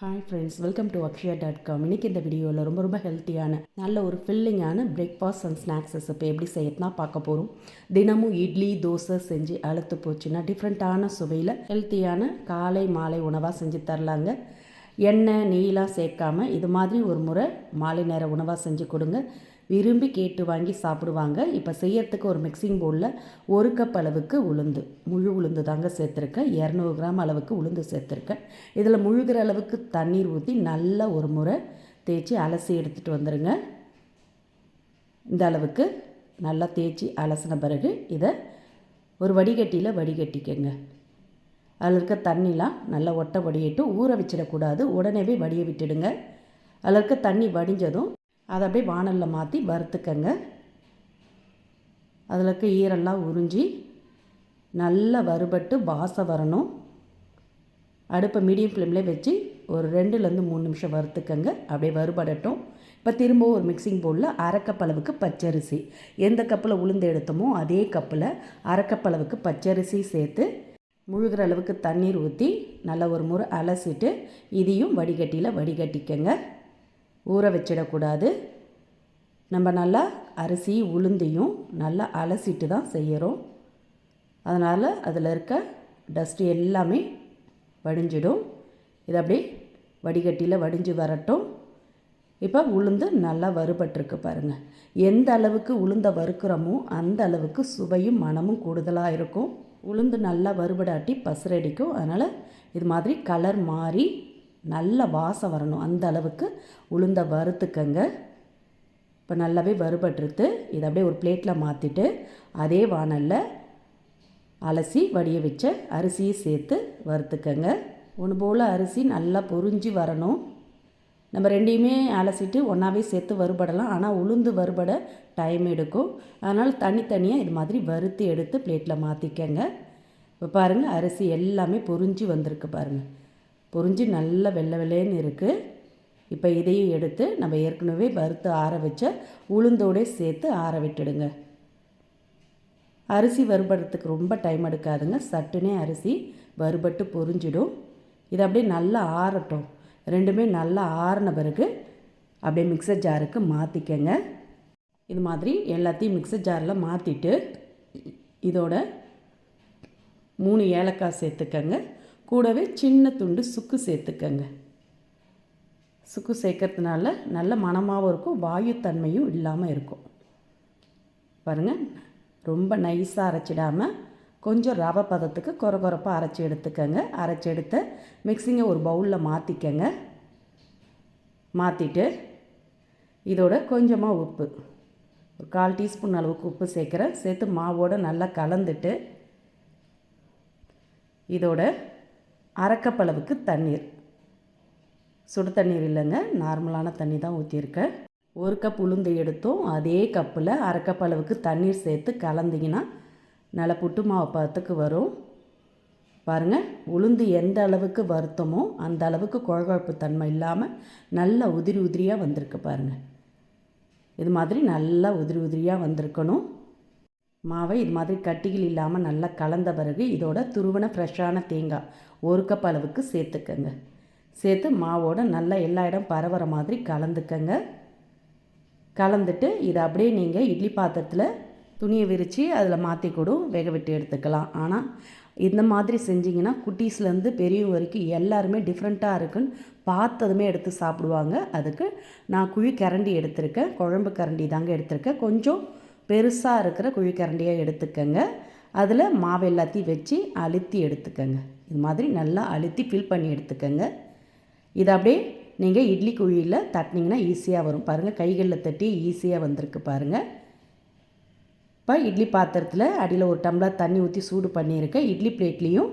Hi friends welcome to Akshaya dot com இன்றைக்கி இந்த வீடியோவில் ரொம்ப ரொம்ப ஹெல்த்தியான நல்ல ஒரு ஃபில்லிங்கான பிரேக்ஃபாஸ்ட் அண்ட் ஸ்நாக்ஸஸ் இப்போ எப்படி செய்யறதுனா பார்க்க போகிறோம் தினமும் இட்லி தோசை செஞ்சு அழுத்து போச்சுன்னா டிஃப்ரெண்ட்டான சுவையில் ஹெல்த்தியான காலை மாலை உணவாக செஞ்சு தரலாங்க. எண்ணெய் நெய்லாம் சேர்க்காம இது மாதிரி ஒரு முறை மாலை நேர உணவாக செஞ்சு கொடுங்க. விரும்பி கேட்டு வாங்கி சாப்பிடுவாங்க. இப்போ செய்யறதுக்கு ஒரு மிக்சிங் பவுலில் ஒரு கப் அளவுக்கு உளுந்து. முழு உளுந்து தாங்க சேர்த்துருக்கேன். இரநூறு கிராம் அளவுக்கு உளுந்து சேர்த்துருக்கேன். இதில் முழுகிற அளவுக்கு தண்ணீர் ஊற்றி நல்லா ஒரு முறை தேய்ச்சி அலசி எடுத்துகிட்டு வந்துடுங்க இந்த அளவுக்கு நல்லா தேய்ச்சி அலசின பிறகு இதை ஒரு வடிகட்டியில் வடிகட்டிக்கங்க. அதில் இருக்க தண்ணிலாம் நல்லா ஒட்ட வடியிட்டு ஊற வச்சிடக்கூடாது. உடனேவே வடிய விட்டுடுங்க. அதில் இருக்க தண்ணி வடிஞ்சதும் அதை அப்படியே வானலில் மாற்றி வறுத்துக்கங்க. அதில் இருக்க ஈரெல்லாம் உறிஞ்சி நல்லா வறுபட்டு வாசம் வரணும். அடுப்பை மீடியம் ஃப்ளேம்லேயே வச்சு ஒரு ரெண்டுலேருந்து மூணு நிமிஷம் வறுத்துக்கங்க. அப்படியே வறுபடட்டும். இப்போ திரும்பவும் ஒரு மிக்சிங் பவுலில் அரைக்கப்பளவுக்கு பச்சரிசி. எந்த கப்பில் உளுந்து எடுத்தோமோ அதே கப்பில் அரைக்கப்பளவுக்கு பச்சரிசி சேர்த்து முழுகிற அளவுக்கு தண்ணீர் ஊற்றி நல்லா ஒரு முறை அலசிட்டு இதையும் வடிகட்டியில் வடிகட்டிக்கங்க. ஊற வச்சிடக்கூடாது. நம்ம நல்லா அரிசி உளுந்தையும் நல்லா அலசிட்டு தான் செய்கிறோம் அதனால் அதில் இருக்க டஸ்ட்டு எல்லாமே வடிஞ்சிடும். இது அப்படியே வடிகட்டியில் வடிஞ்சு வரட்டும். இப்போ உளுந்து நல்லா வறுபட்டிருக்கு பாருங்கள் எந்த அளவுக்கு உளுந்தை வறுக்கிறோமோ அந்த அளவுக்கு சுவையும் மனமும் கூடுதலாக இருக்கும். உளுந்து நல்லா வறுபடாட்டி பசுரடிக்கும் அதனால் இது மாதிரி கலர் மாறி நல்ல வாசம் வரணும். அந்த அளவுக்கு உளுந்த வறுத்துக்கங்க. இப்போ நல்லாவே வறுபட்டுருத்து. இதை அப்படியே ஒரு பிளேட்டில் மாற்றிட்டு அதே வானலில் அலசி வடிய வச்ச அரிசியை சேர்த்து வறுத்துக்கங்க. ஒன்று போல் அரிசி நல்லா பொறிஞ்சி வரணும். நம்ம ரெண்டையுமே அலசிட்டு ஒன்றாவே சேர்த்து வறுபடலாம். ஆனால் உளுந்து வறுபட டைம் எடுக்கும். அதனால் தனித்தனியாக இது மாதிரி வறுத்து எடுத்து பிளேட்டில் மாற்றிக்கங்க இப்போ பாருங்கள் அரிசி எல்லாமே பொறிஞ்சி வந்திருக்கு பாருங்கள் பொறிஞ்சு நல்லா வெள்ளை வெள்ளைன்னு இருக்குது இப்போ இதையும் எடுத்து நம்ம ஏற்கனவே வறுத்து ஆற வச்ச உளுந்தோடே சேர்த்து ஆற விட்டுடுங்க. அரிசி வறுபடுறதுக்கு ரொம்ப டைம் எடுக்காதுங்க. சட்டுனே அரிசி வறுபட்டு பொறிஞ்சிடும். இது அப்படியே நல்லா ஆறட்டும். ரெண்டுமே நல்லா ஆறின பிறகு அப்படியே மிக்சர் ஜாருக்கு மாற்றிக்கங்க இது மாதிரி எல்லாத்தையும் மிக்சர் ஜாரில் மாற்றிட்டு இதோட மூணு ஏலக்காய் சேர்த்துக்கங்க. கூடவே சின்ன துண்டு சுக்கு சேர்த்துக்கங்க. சுக்கு சேர்க்கறதுனால நல்ல மனமாகவும் இருக்கும் வாயுத்தன்மையும் இல்லாமல் இருக்கும். பாருங்கள் ரொம்ப நைஸாக அரைச்சிடாமல் கொஞ்சம் ரவை பதத்துக்கு குறை குறைப்பாக அரைச்சி எடுத்துக்கோங்க. அரைச்சி எடுத்து மிக்சிங்கை ஒரு பவுலில் மாற்றிக்கங்க மாற்றிட்டு இதோட கொஞ்சமாக உப்பு. ஒரு கால் டீஸ்பூன் அளவுக்கு உப்பு சேர்க்குறேன். சேர்த்து மாவோடு நல்லா கலந்துட்டு இதோட அரைக்கப்பளவுக்கு தண்ணீர். சுடு தண்ணீர் இல்லைங்க. நார்மலான தண்ணி தான் ஊற்றியிருக்கேன் ஒரு கப் உளுந்து எடுத்தும். அதே கப்பில் அரைக்கப்பளவுக்கு தண்ணீர் சேர்த்து கலந்திங்கன்னா நல்ல புட்டு மாவு பதத்துக்கு வரும். பாருங்கள் உளுந்து எந்த அளவுக்கு வருத்தமோ அந்த அளவுக்கு குழகுழப்பு தன்மை இல்லாமல் நல்லா உதிரி உதிரியாக வந்திருக்கு பாருங்கள் இது மாதிரி நல்லா உதிரி உதிரியாக வந்திருக்கணும். மாவை இது மாதிரி கட்டிகள் இல்லாமல் நல்லா கலந்த பிறகு இதோட துருவன ஃப்ரெஷ்ஷான தேங்காய் ஒரு கப் அளவுக்கு சேர்த்துக்கங்க. சேர்த்து மாவோட நல்லா எல்லா இடம் பரவற மாதிரி கலந்துக்கங்க. கலந்துட்டு இதை அப்படியே நீங்கள் இட்லி பாத்திரத்தில் துணியை விரித்து அதில் மாற்றி கூடும் வேக விட்டு எடுத்துக்கலாம். ஆனால் இந்த மாதிரி செஞ்சிங்கன்னா குட்டீஸ்லேருந்து பெரியவங்க வரைக்கும் எல்லாருமே டிஃப்ரெண்ட்டாக இருக்குன்னு பார்த்ததுமே எடுத்து சாப்பிடுவாங்க. அதுக்கு நான் குழி கரண்டி எடுத்திருக்கேன். குழம்பு கரண்டி தாங்க எடுத்திருக்கேன். கொஞ்சம் பெருசாக இருக்கிற குழி கரண்டியாக எடுத்துக்கங்க. அதில் மாவு எல்லாத்தையும் வச்சு அழுத்தி எடுத்துக்கங்க. இது மாதிரி நல்லா அழுத்தி ஃபில் பண்ணி எடுத்துக்கங்க. இது அப்படியே நீங்கள் இட்லி குழியில் தட்டினீங்கன்னா ஈஸியாக வரும். பாருங்கள் கைகளில் தட்டி ஈஸியாக வந்திருக்கு பாருங்கள் இப்போ இட்லி பாத்திரத்தில் அடியில் ஒரு டம்ளர் தண்ணி ஊற்றி சூடு பண்ணியிருக்கேன் இட்லி பிளேட்லேயும்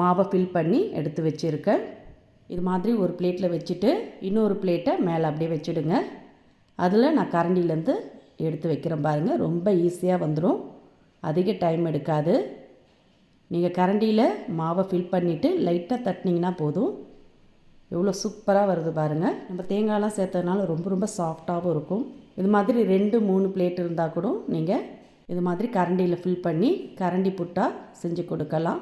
மாவை ஃபில் பண்ணி எடுத்து வச்சுருக்கேன் இது மாதிரி ஒரு பிளேட்டில் வச்சுட்டு இன்னொரு பிளேட்டை மேலே அப்படியே வச்சுடுங்க. அதில் நான் கரண்டிலேருந்து எடுத்து வைக்கிறேன் பாருங்கள் ரொம்ப ஈஸியாக வந்துடும் அதிக டைம் எடுக்காது. நீங்கள் கரண்டியில் மாவை ஃபில் பண்ணிவிட்டு லைட்டாக தட்டினீங்கன்னா போதும். எவ்வளோ சூப்பராக வருது பாருங்கள் நம்ம தேங்காயெலாம் சேர்த்ததுனால ரொம்ப ரொம்ப சாஃப்டாகவும் இருக்கும். இது மாதிரி ரெண்டு மூணு பிளேட் இருந்தால் கூட நீங்கள் இது மாதிரி கரண்டியில் ஃபில் பண்ணி கரண்டி புட்டா செஞ்சு கொடுக்கலாம்.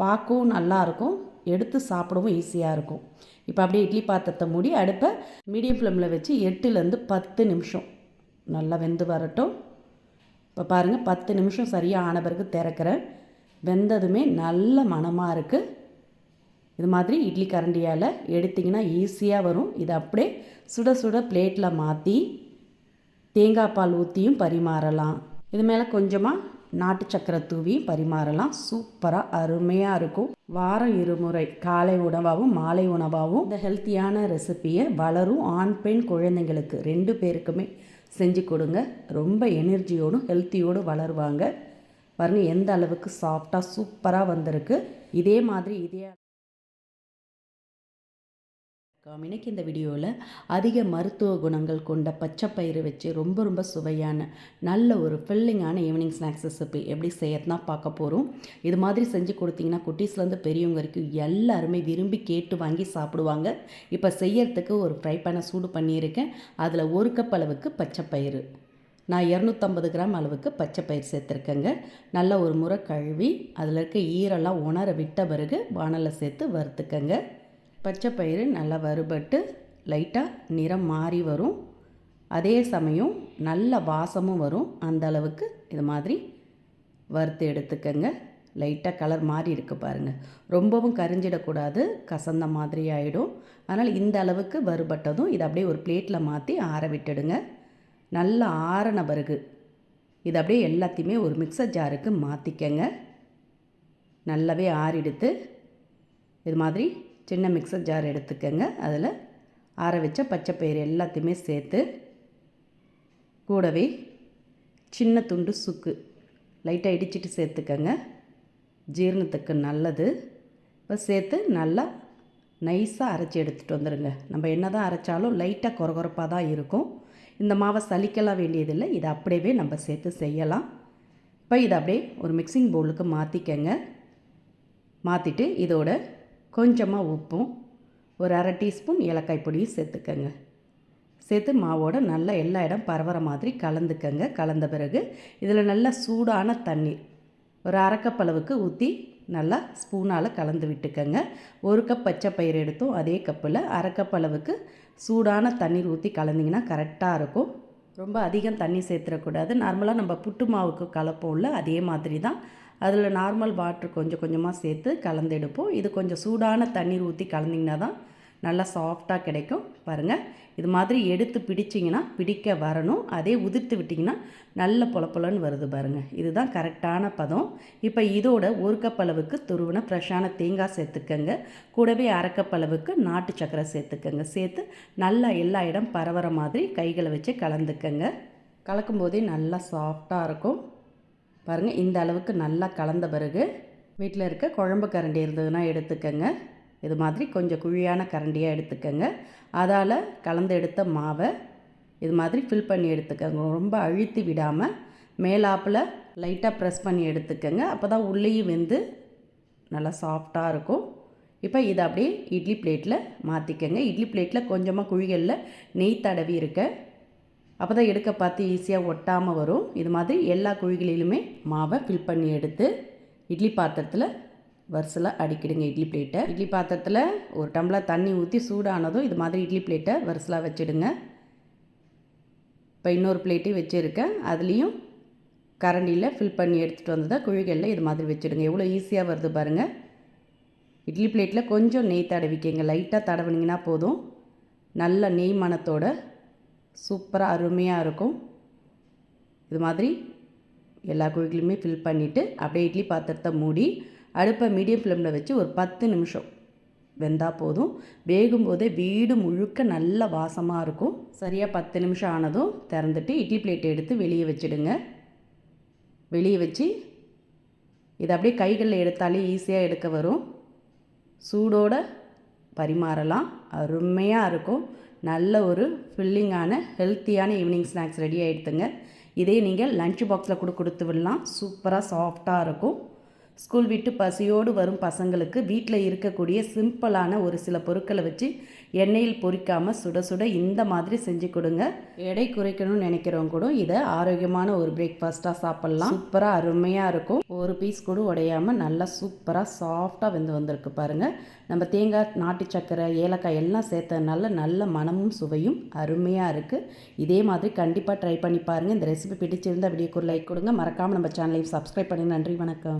பார்க்கவும் நல்லாயிருக்கும் எடுத்து சாப்பிடவும் ஈஸியாக இருக்கும். இப்போ அப்படியே இட்லி பாத்திரத்தை மூடி அடுப்பை மீடியம் ஃப்ளேமில் வச்சு எட்டுலேருந்து பத்து நிமிஷம் நல்லா வெந்து வரட்டும். இப்போ பாருங்கள் பத்து நிமிஷம் சரியாக ஆன பிறகு திறக்கிறேன். வெந்ததுமே நல்ல மணமாக இருக்குது இது மாதிரி இட்லி கரண்டியால் எடுத்திங்கன்னா ஈஸியாக வரும். இதை அப்படியே சுட சுட பிளேட்டில் மாற்றி தேங்காய் பால் ஊற்றியும் பரிமாறலாம். இது மேலே கொஞ்சமாக நாட்டு சக்கரை தூவியும் பரிமாறலாம். சூப்பராக அருமையாக இருக்கும். வாரம் இருமுறை காலை உணவாகவும் மாலை உணவாகவும் இந்த ஹெல்த்தியான ரெசிப்பியை வளரும் ஆண் பெண் குழந்தைங்களுக்கு ரெண்டு பேருக்குமே செஞ்சு கொடுங்க. ரொம்ப எனர்ஜியோடும் ஹெல்த்தியோடு வளருவாங்க. பாருங்கள் எந்த அளவுக்கு சாஃப்டாக சூப்பராக வந்திருக்கு. இதே மாதிரி இதே காம் இந்த வீடியோவில் அதிக மருத்துவ குணங்கள் கொண்ட பச்சைப்பயிறு வச்சு ரொம்ப ரொம்ப சுவையான நல்ல ஒரு ஃபில்லிங்கான ஈவினிங் ஸ்நாக்ஸ் ரெசிபி எப்படி செய்யறதுனா பார்க்க போகிறோம் இது மாதிரி செஞ்சு கொடுத்தீங்கன்னா குட்டீஸ்லேருந்து பெரியவங்க வரைக்கும் எல்லாருமே விரும்பி கேட்டு வாங்கி சாப்பிடுவாங்க. இப்போ செய்யறதுக்கு ஒரு ஃப்ரை பேனை சூடு பண்ணியிருக்கேன். அதில் ஒரு கப் அளவுக்கு பச்சைப்பயிறு. நான் இரநூத்தம்பது கிராம் அளவுக்கு பச்சை பயிர் சேர்த்துருக்கேங்க. நல்லா ஒரு முறை கழுவி அதில் இருக்க ஈரெல்லாம் உணர விட்ட பிறகு வானலில் சேர்த்து வறுத்துக்கங்க. பச்சை பயிறு நல்லா வறுபட்டு லைட்டாக நிறம் மாறி வரும். அதே சமயம் நல்ல வாசமும் வரும். அந்த அளவுக்கு இது மாதிரி வறுத்து எடுத்துக்கங்க. லைட்டாக கலர் மாறி இருக்கு பாருங்கள் ரொம்பவும் கரிஞ்சிடக்கூடாது. கசந்த மாதிரி ஆகிடும் அதனால் இந்த அளவுக்கு வறுபட்டதும் இதை அப்படியே ஒரு பிளேட்டில் மாற்றி ஆற விட்டுடுங்க. நல்லா ஆறின பிறகு இது அப்படியே எல்லாத்தையுமே ஒரு மிக்சர் ஜாருக்கு மாற்றிக்கங்க நல்லாவே ஆறிடுத்து. இது மாதிரி சின்ன மிக்சர் ஜார் எடுத்துக்கங்க. அதில் ஆற வச்ச பச்சை பயிறு எல்லாத்தையுமே சேர்த்து கூடவே சின்ன துண்டு சுக்கு. லைட்டாக இடிச்சிட்டு சேர்த்துக்கங்க. ஜீரணத்துக்கு நல்லது. இப்போ சேர்த்து நல்லா நைஸாக அரைச்சி எடுத்துகிட்டு வந்துடுங்க நம்ம என்ன தான் அரைச்சாலும் லைட்டாக குறகுறப்பாக தான் இருக்கும். இந்த மாவை சலிக்கலாம் வேண்டியதில்லை. இதை அப்படியே நம்ம சேர்த்து செய்யலாம். இப்போ இதை அப்படியே ஒரு மிக்சிங் பவுலுக்கு மாற்றிக்கங்க மாற்றிட்டு இதோட கொஞ்சமாக உப்பும் ஒரு அரை டீஸ்பூன் ஏலக்காய் பொடியும் சேர்த்துக்கங்க. சேர்த்து மாவோட நல்லா எல்லா இடம் பரவற மாதிரி கலந்துக்கங்க. கலந்த பிறகு இதில் நல்லா சூடான தண்ணீர் ஒரு அரைக்கப்பளவுக்கு ஊற்றி நல்லா ஸ்பூனால் கலந்து விட்டுக்கங்க. ஒரு கப் பச்சை பயிர் எடுத்தும் அதே கப்பில் அரைக்கப்பளவுக்கு சூடான தண்ணீர் ஊற்றி கலந்திங்கன்னா கரெக்டாக இருக்கும். ரொம்ப அதிகம் தண்ணி சேர்த்துடக்கூடாது. நார்மலாக நம்ம புட்டு மாவுக்கு கலப்போம்ல அதே மாதிரி தான். அதில் நார்மல் வாட்ரு கொஞ்சம் கொஞ்சமாக சேர்த்து கலந்து எடுப்போம் இது கொஞ்சம் சூடான தண்ணீர் ஊற்றி கலந்திங்கன்னா தான் நல்லா சாஃப்டாக கிடைக்கும். பாருங்கள் இது மாதிரி எடுத்து பிடிச்சிங்கன்னா பிடிக்க வரணும். அதே உதிர்த்து விட்டிங்கன்னா நல்ல பொலப்பொலன்னு வருது பாருங்கள் இதுதான் கரெக்டான பதம். இப்போ இதோட ஒரு கப் அளவுக்கு துருவின ஃப்ரெஷ்ஷான தேங்காய் சேர்த்துக்கங்க. கூடவே அரைக்கப் அளவுக்கு நாட்டு சக்கரை சேர்த்துக்கங்க. சேர்த்து நல்லா எல்லா இடம் பரவற மாதிரி கைகளை வச்சு கலந்துக்கங்க. கலக்கும் போதே நல்லா சாஃப்டாக இருக்கும். பாருங்கள் இந்த அளவுக்கு நல்லா கலந்த பிறகு வீட்டில் இருக்க குழம்பு கரண்டி இருந்ததுன்னா எடுத்துக்கங்க. இது மாதிரி கொஞ்சம் குழியான கரண்டியாக எடுத்துக்கோங்க. அதால் கலந்து எடுத்த மாவை இது மாதிரி ஃபில் பண்ணி எடுத்துக்கோங்க. ரொம்ப அழுத்தி விடாமல் மேலாப்பில் லைட்டாக ப்ரெஸ் பண்ணி எடுத்துக்கோங்க. அப்போ தான் உள்ளேயும் வெந்து நல்லா சாஃப்டாக இருக்கும். இப்போ இதை அப்படியே இட்லி பிளேட்டில் மாற்றிக்கங்க இட்லி பிளேட்டில் கொஞ்சமாக குழிகளில் நெய் தடவி இருக்க. அப்போ தான் எடுக்க பார்த்து ஈஸியாக ஒட்டாமல் வரும். இது மாதிரி எல்லா குழிகளிலுமே மாவை ஃபில் பண்ணி எடுத்து இட்லி பாத்திரத்தில் வரிசலாக அடிக்கிடுங்க இட்லி பிளேட்டை இட்லி பாத்திரத்தில் ஒரு டம்ளர் தண்ணி ஊற்றி சூடானதும் இது மாதிரி இட்லி பிளேட்டை வரிசலாக வச்சுடுங்க. இப்போ இன்னொரு பிளேட்டையும் வச்சுருக்கேன். அதுலேயும் கரண்டியில் ஃபில் பண்ணி எடுத்துகிட்டு வந்ததை குழிகளில் இது மாதிரி வச்சுடுங்க. எவ்வளோ ஈஸியாக வருது பாருங்கள் இட்லி பிளேட்டில் கொஞ்சம் நெய் தடவிக்கிங்க. லைட்டாக தடவினீங்கன்னா போதும். நல்ல நெய் மனத்தோட சூப்பராக அருமையாக இருக்கும். இது மாதிரி எல்லா குழிகளுமே ஃபில் பண்ணிவிட்டு அப்படியே இட்லி பாத்திரத்தை மூடி அடுப்பை மீடியம் ஃப்ளேமில் வச்சு ஒரு பத்து நிமிஷம் வெந்தால் போதும். வேகும் போதே வீடு முழுக்க நல்ல வாசமாக இருக்கும். சரியாக பத்து நிமிஷம் ஆனதும் திறந்துட்டு இட்லி பிளேட் எடுத்து வெளியே வச்சுடுங்க. வெளியே வச்சு இதை அப்படியே கைகளில் எடுத்தாலே ஈஸியாக எடுக்க வரும். சூடோடு பரிமாறலாம். அருமையாக இருக்கும். நல்ல ஒரு ஃபில்லிங்கான ஹெல்த்தியான ஈவினிங் ஸ்நாக்ஸ் ரெடி ஆகிடுத்துங்க இதே நீங்கள் லஞ்ச் பாக்ஸில் கூட கொடுத்து விடலாம். சூப்பராக சாஃப்டாக இருக்கும். ஸ்கூல் விட்டு பசியோடு வரும் பசங்களுக்கு வீட்டில் இருக்கக்கூடிய சிம்பிளான ஒரு சில பொருட்களை வச்சு எண்ணெயில் பொரிக்காமல் சுட சுட இந்த மாதிரி செஞ்சு கொடுங்க. எடை குறைக்கணும்னு நினைக்கிறவங்க கூட இதை ஆரோக்கியமான ஒரு பிரேக்ஃபாஸ்ட்டாக சாப்பிட்லாம். சூப்பராக அருமையாக இருக்கும். ஒரு பீஸ் கூட உடையாமல் நல்லா சூப்பராக சாஃப்டாக வெந்து வந்திருக்கு பாருங்கள் நம்ம தேங்காய் நாட்டு சக்கரை ஏலக்காய் எல்லாம் சேர்த்ததுனால நல்ல மனமும் சுவையும் அருமையாக இருக்குது இதே மாதிரி கண்டிப்பாக ட்ரை பண்ணி பாருங்கள் இந்த ரெசிபி பிடிச்சிருந்தால் வீடியோக்கு ஒரு லைக் கொடுங்க. மறக்காமல் நம்ம சேனலையும் சப்ஸ்கிரைப் பண்ணி நன்றி வணக்கம்.